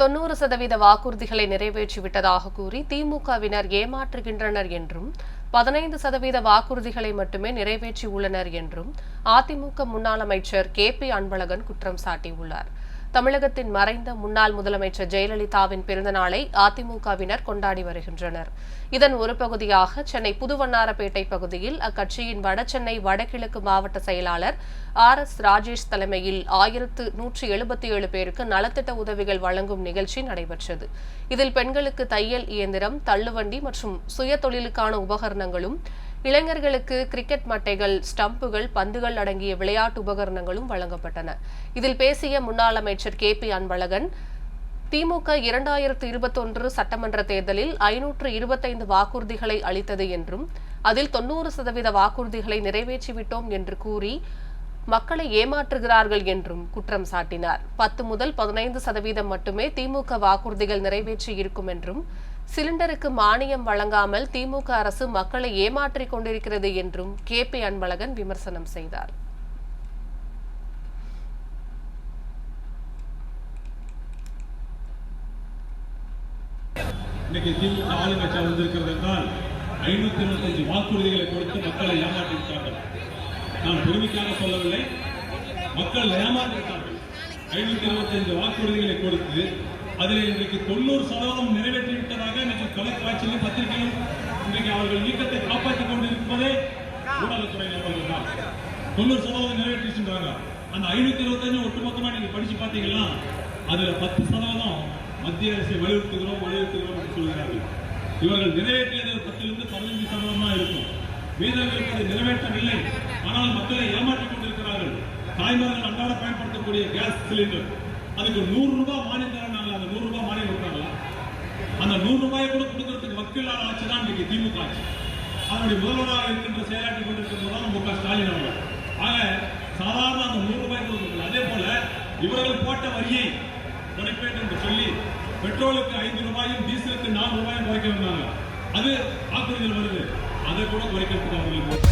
தொன்னூறு சதவீத வாக்குறுதிகளை நிறைவேற்றிவிட்டதாக கூறி திமுகவினர் ஏமாற்றுகின்றனர் என்றும் பதினைந்து சதவீத வாக்குறுதிகளை மட்டுமே நிறைவேற்றியுள்ளனர் என்றும் அதிமுக முன்னாள் அமைச்சர் கே பி அன்பழகன் குற்றம் சாட்டியுள்ளார். தமிழகத்தின் மறைந்த முன்னாள் முதலமைச்சர் ஜெயலலிதாவின் பிறந்தநாளை அதிமுகவினர் கொண்டாடி வருகின்றனர். இதன் ஒரு பகுதியாக சென்னை புதுவண்ணாரப்பேட்டை பகுதியில் அக்கட்சியின் வடசென்னை வடகிழக்கு மாவட்ட செயலாளர் ஆர் எஸ் ராஜேஷ் தலைமையில் ஆயிரத்து நூற்றி எழுபத்தி ஏழு பேருக்கு நலத்திட்ட உதவிகள் வழங்கும் நிகழ்ச்சி நடைபெற்றது. இதில் பெண்களுக்கு தையல் இயந்திரம் தள்ளுவண்டி மற்றும் சுய தொழிலுக்கான உபகரணங்களும் இளைஞர்களுக்கு கிரிக்கெட் மட்டைகள் ஸ்டம்புகள் பந்துகள் அடங்கிய விளையாட்டு உபகரணங்களும் வழங்கப்பட்டன. இதில் பேசிய முன்னாள் அமைச்சர் கே பி அன்பழகன் திமுக இரண்டாயிரத்து இருபத்தொன்று சட்டமன்ற தேர்தலில் ஐநூற்று இருபத்தைந்து வாக்குறுதிகளை அளித்தது என்றும் அதில் தொன்னூறு சதவீத வாக்குறுதிகளை நிறைவேற்றிவிட்டோம் என்று கூறி மக்களை ஏமாற்றுகிறார்கள் என்றும் குற்றம் சாட்டினார். பத்து முதல் பதினைந்து சதவீதம் மட்டுமே திமுக வாக்குறுதிகள் நிறைவேற்றி இருக்கும் என்றும் சிலிண்டருக்கு மானியம் வழங்காமல் திமுக அரசு மக்களை ஏமாற்றிக் கொண்டிருக்கிறது என்றும் கே பி அன்பழகன் விமர்சனம் செய்தார். இன்னைக்கு திமுக வந்திருக்கிறது என்றால் ஐநூத்தி இருபத்தஞ்சு வாக்குறுதிகளை கொடுத்து மக்களை ஏமாற்றிவிட்டார்கள். நான் பெருமைக்காக சொல்லவில்லை. மக்கள் ஏமாற்றிவிட்டார்கள் ஐநூத்தி இருபத்தஞ்சு வாக்குறுதிகளை கொடுத்து அதில் இன்றைக்கு தொண்ணூறு சதவீதம் நிறைவேற்றி விட்டதாக இன்னைக்கு தொலைக்காட்சியிலும் பத்திரிகையிலும் இன்றைக்கு அவர்கள் இயக்கத்தை காப்பாற்றிக் கொண்டிருப்பதே ஊடகத்துறை நபர்கள் தான் தொண்ணூறு சதவீதம் நிறைவேற்றிச்சுன்றாங்க அந்த ஐநூத்தி இருபத்தஞ்சு ஒட்டுமொத்தமா நீங்க படிச்சு பார்த்தீங்கன்னா அதுல பத்து சதவீதம் மத்திய அரசை வலியுறுத்துகிறோம் வலியுறுத்துகிறோம் என்று சொல்கிறார்கள். இவர்கள் நிறைவேற்றியது பத்திலிருந்து பதினஞ்சு சதவீதம் தான் இருக்கும். மீதம் அதை நிறைவேற்றவில்லை. ஆனால் மக்களை ஏமாற்றிக் கொண்டிருக்கிறார்கள். தாய்மார்கள் அன்றாட பயன்படுத்தக்கூடிய கேஸ் சிலிண்டர். அதுக்கு நூறு ரூபாய் மானியம் தராங்க அந்த நூறு ரூபாய் மானியம் கொடுத்தாங்களா அந்த நூறு ரூபாயை கூட கொடுக்கறதுக்கு வக்கீலான ஆட்சி தான் இன்னைக்கு திமுக ஆட்சி. அதனுடைய முதல்வராக இருக்கின்ற செயலாற்றி கொண்டிருக்கின்ற தான் மு க. ஸ்டாலின் அவர்கள். ஆக சாதாரண அந்த நூறு ரூபாய் கொடுக்கல அதே போல இவர்கள் போட்ட வரியை குறைப்பேன் என்று சொல்லி பெட்ரோலுக்கு ஐந்து ரூபாயும் டீசலுக்கு நாலு ரூபாயும் குறைக்க வந்தாங்க. அது வாக்குறுதியில் வருது. அதை கூட குறைக்கிறதுக்கு அவர்களுக்கு